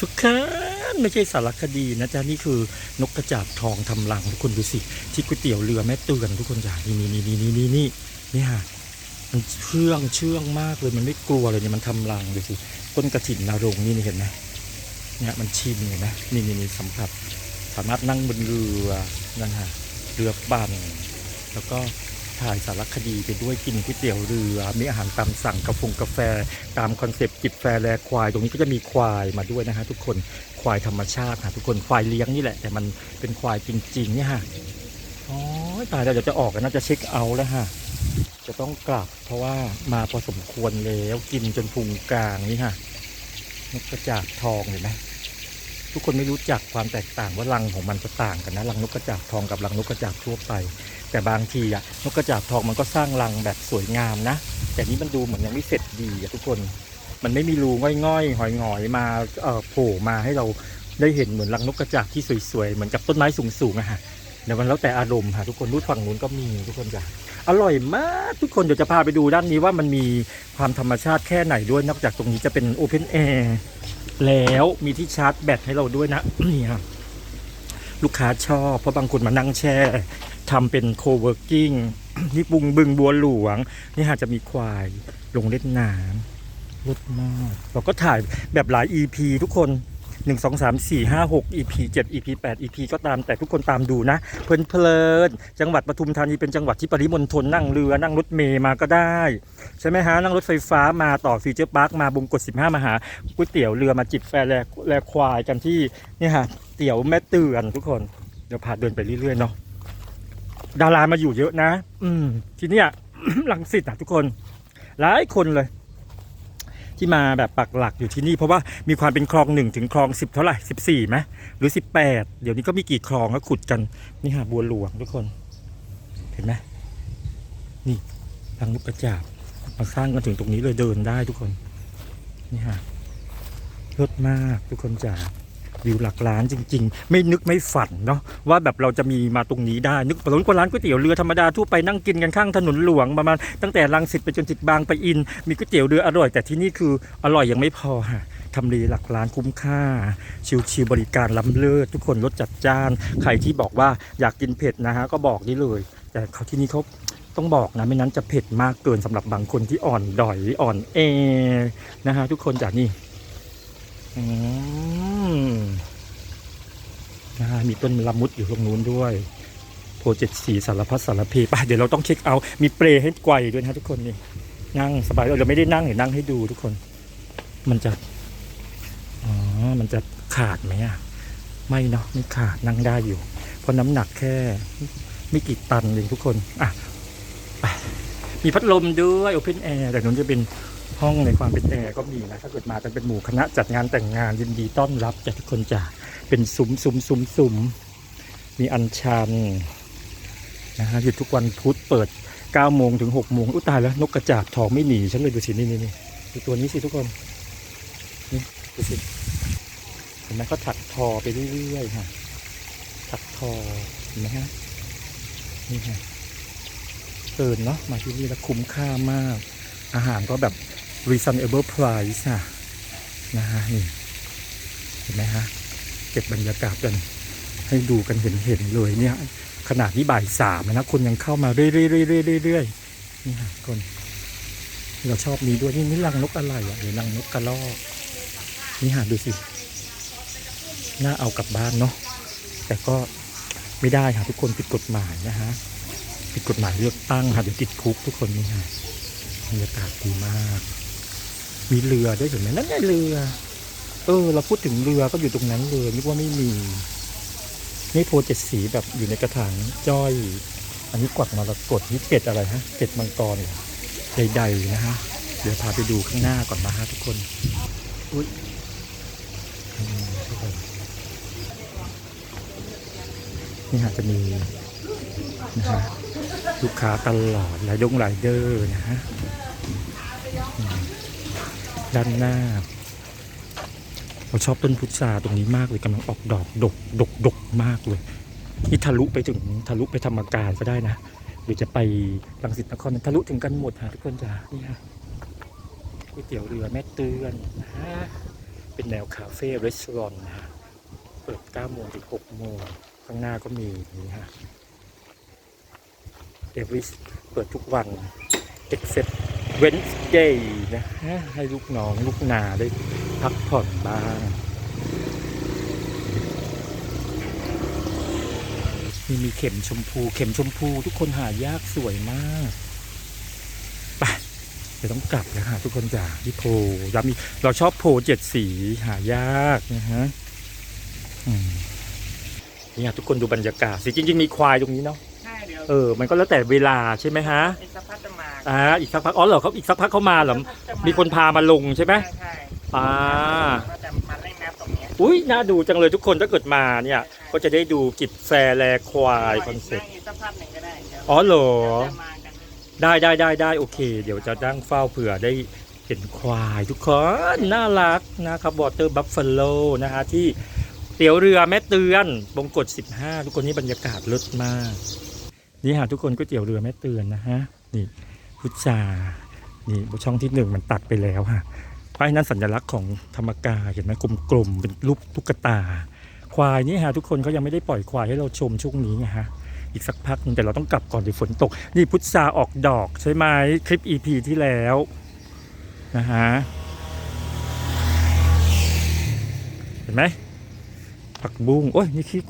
ทุกคนไม่ใช่สารคดีนะจ๊ะนี่คือนกกระจาบทองทำรังทุกคนดูสิ ที่ก๋วยเตี๋ยวเรือแม่เตือนทุกคนจ้ะนี่นี่นี่นี่นี่นี่นี่นี่ฮะมันเชื่องเชื่องมากเลยมันไม่กลัวเลยเนี่ยมันทำรังดูสิต้นกระถิ่นนารงนี่นี่เห็นไหมเนี่ยมันชินเห็นไหมนี่นี่นี่สัมผัสสามารถนั่งบนเรือนั่นฮะเรือปั่นแล้วก็ ถ่ายสารคดีไปด้วยกินก๋วยเตี๋ยวเรือ มีอาหารตามสั่งกาแฟกาแฟ ตามคอนเซปต์จิบแฟร์แลควาย ตรงนี้ก็จะมีควายมาด้วยนะฮะทุกคนควายธรรมชาติค่ะทุกคนควายเลี้ยงนี่แหละ แต่มันเป็นควายจริงๆเนี่ยฮะอ๋อตายแล้วเดี๋ยวจะออกกันน่าจะเช็คเอาท์แล้วฮะจะต้องกลับเพราะว่ามาพอสมควรแล้วกินจนพุงกลางนี่ฮะนกกระจาบทองเห็นไหม ทุกคนไม่รู้จักความแตกต่างว่ารังของมันจะต่างกันนะรังนกกระจาบทองกับรังนกกระจาบทั่วไป แต่บางทีอะนกกระจาบทองมันก็สร้างรังแบบสวยงามนะ แต่นี้มันดูเหมือนยังไม่เสร็จดีอะทุกคนมันไม่มีรูง่อยๆหอยๆมาเอ่อโผล่มาให้เราได้เห็นเหมือนรังนกกระจาบที่สวยๆเหมือนกับต้นไม้สูงๆอะฮะเดี๋ยวมันแล้วแต่อารมณ์ค่ะทุกคนรูดฝั่งนู้นก็มีทุกคนจ้ะอร่อยมากทุกคนเดี๋ยวจะพาไปดูด้านนี้ว่ามันมีความธรรมชาติแค่ไหนด้วยนอกจากตรงนี้จะเป็นโอเพนแอร์ แล้วมีที่ชาร์จแบตให้เราด้วยนะนี่ครับลูกค้าชอบ เพราะบางคนมานั่งแช่ทำเป็นโคเวิร์กิ้งนี่บุงบึงบัวหลวง นี่ฮะจะมีควายลงเล่นน้ำรถมากเราก็ถ่ายแบบหลาย EP ทุกคน 1 2 3 4 5 6 EP 7 EP 8 EP ก็ตามแต่ทุกคนตามดูนะเพลินเพลินจังหวัดปทุมธานีเป็นจังหวัดที่ปริมณฑลนั่งเรือนั่งรถเมย์มาก็ได้ ใช่ไหมฮะ นั่งรถไฟฟ้ามาต่อฟิวเจอร์พาร์คมาบงกฎ15 มาหาก๋วยเตี๋ยวเรือมาจิบแฟร์แลแลควายกันที่นี่ฮะเตี๋ยวแม่เตือนทุกคนเดี๋ยวพาเดินไปเรื่อยๆเนาะดารามาอยู่เยอะนะ อืมที่เนี่ยลังสิตอะทุกคน หลายคนเลย ที่มาแบบปักหลักอยู่ที่นี่ เพราะว่ามีความเป็นคลองหนึ่งถึงคลองสิบเท่าไหร่สิบสี่ไหมหรือสิบแปดเดี๋ยวนี้ก็มีกี่คลองก็ขุดกันนี่หาบัวหลวงทุกคน เห็นไหมนี่ทางลูกกระจาบมาสร้างกันถึงตรงนี้เลยเดินได้ทุกคน นี่ฮะรถมากทุกคนจ๋า วิวหลักล้านจริง ๆ ไม่นึกไม่ฝันเนาะว่าแบบเราจะมีมาตรงนี้ได้นึกว่าร้านก๋วยเตี๋ยวเรือธรรมดาทั่วไปนั่งกินกันข้างถนนหลวงประมาณตั้งแต่รังสิตไปจนถึงบางไปอิน มีก๋วยเตี๋ยวเรืออร่อย แต่ที่นี่คืออร่อยยังไม่พอฮะทำเลหลักล้านคุ้มค่า ชิวๆบริการล้ำเลิศทุกคนรสจัดจ้าน ใครที่บอกว่าอยากกินเผ็ดนะฮะก็บอกได้เลย แต่เขาที่นี่เขาต้องบอกนะไม่นั้นจะเผ็ดมากเกินสำหรับบางคนที่อ่อนดอยอ่อนแอนะฮะทุกคนจากนี่อืม มีต้นละมุดอยู่ตรงนู้นด้วย โปรเจกต์สีสารพัดสารเพไปเดี๋ยวเราต้องเช็คเอา มีเปรย์ให้ไกวด้วยนะทุกคนนี่นั่งสบายเราไม่ได้นั่งเดี๋ยวนั่งให้ดูทุกคน มันจะอ๋อมันจะขาดไหมอะไม่เนาะไม่ขาดนั่งได้อยู่ เพราะน้ำหนักแค่ ไม่กี่ตันเองทุกคนอะไปมีพัดลมด้วยโอเพนแอร์แต่นู้นจะเป็น ห้องในความเป็นแอร์ก็มีนะถ้าเกิดมากันเป็นหมู่คณะจัดงานแต่งงานยินดีต้อนรับจากทุกคนจะเป็นซุ้มซุ้มซุ้มซุ้มมีอัญชันนะฮะหยุดทุกวันพุธเปิด9โมงถึง6โมงอุยตายแล้ว นกกระจาบทองไม่หนีฉันเลยดูสินี่นี่นี่ดูตัวนี้สิทุกคนนี่ดูสิเห็นไหมเขาถักทอไปเรื่อยๆฮะถักทอเห็นไหมฮะนี่ฮะเกินเนาะมาที่นี่แล้วคุ้มค่ามาก อาหารก็แบบ reasonable price นะนะฮะนี่เห็นไหมฮะ เก็บบรรยากาศกัน ให้ดูกันเห็นเห็นๆเลยเนี่ย ขนาดนี้บ่ายสามนะ คนยังเข้ามาเรื่อยๆเรื่อยๆเรื่อยๆนี่ฮะคนเราชอบมีด้วยนี่นี่รังนกอะไรอะหรือรังนกกระรอกนี่ฮะดูสิ น่าเอากลับบ้านเนาะแต่ก็ไม่ได้ค่ะทุกคนผิดกฎหมายนะฮะผิดกฎหมายเลือกตั้งค่ะเดี๋ยวติดคุกทุกคนนี่ฮะ บรรยากาศดีมาก มีเรือด้วยเห็นไหมนั่นไงเรือ เออ เราพูดถึงเรือก็อยู่ตรงนั้นเลยนึกว่าไม่มี นี่โพเจ็ดสีแบบอยู่ในกระถางจ้อย อันนี้กวักมรกตนี่เกล็ดอะไรฮะเกล็ดมังกรเหรอใดๆนะฮะ เดี๋ยวพาไปดูข้างหน้าก่อนนะฮะทุกคน อุ้ยทุกคนนี่ฮะจะมีนะฮะลูกค้าตลอดหลายดงหลายเดอร์นะฮะ ด้านหน้า เราชอบต้นพุทราตรงนี้มากเลยกำลังออกดอกดกดกดกมากเลยนี่ทะลุไปถึงทะลุไปธรรมการก็ได้นะหรือจะไปรังสิตนครทะลุถึงกันหมดฮะทุกคนจ้านี่ฮะก๋วยเตี๋ยวเรือแม่เตือนนะฮะเป็นแนวคาเฟ่รีสอร์ทนะฮะเปิด9โมงถึง6โมงข้างหน้าก็มีนี่ฮะเอวิสเปิดทุกวันเด็กเซ็ except Wednesday นะฮะให้ลูกน้องลูกนาได้พักผ่อนบ้างนี่มีเข็มชมพู เข็มชมพูทุกคนหายากสวยมากไปเดี๋ยวต้องกลับแล้วค่ะทุกคนจ๋าที่โพย้ำอีกเราชอบโพเจ็ดสีหายากนะฮะนี่ยทุกคนดูบรรยากาศสิจริง ๆ มีควายตรงนี้เนาะ เดี๋ยวเออ มันก็แล้วแต่เวลาใช่ไหมฮะอีกสักพักจะมาอ่าอีกสักพักอ๋อเหรอเขาอีกสักพักเขามาเหรอสักพักจะามีคนพามาลงใช่ไหมใช่ใช่อ่าก็จะมาเล่นน้ำตรงเนี้ยอุ้ยน่าดูจังเลยทุกคนถ้าเกิดมาเนี่ย ก็จะได้ดูจิบแฟร์แลควายคอนเซ็ปต์นั่งอีกสักพักหนึ่งก็ได้เดี๋ยวอ๋อเหรอเดี๋ยวจะมากันได้ได้ได้ได้โอเค เดี๋ยวจะนั่งเฝ้าเผื่อได้เห็นควายทุกคนน่ารักนะครับวอเตอร์บัฟฟ a โลนะฮะที่เตี๋ยวเรือแม่เตือนบงกฎ15 ทุกคนนี่บรรยากาศเลิศมาก นี่ฮะทุกคนก๋วยเตี๋ยวเรือแม่เตือนนะฮะนี่พุชานี่ช่องที่หนึ่งมันตัดไปแล้วฮะป้ายนั้นสัญลักษณ์ของธรรมกายเห็นไหมกลมๆเป็นรูปตุ๊กตา ควายนี่ฮะทุกคนเขายังไม่ได้ปล่อยควายให้เราชมช่วงนี้ไงฮะอีกสักพักหนึงแต่เราต้องกลับก่อนเดี๋ยวฝนตก นี่พุทราออกดอกใช่ไหมคลิป EP ที่แล้วนะฮะเห็นไหมผักบุ้งโอ้ยนี่ขี้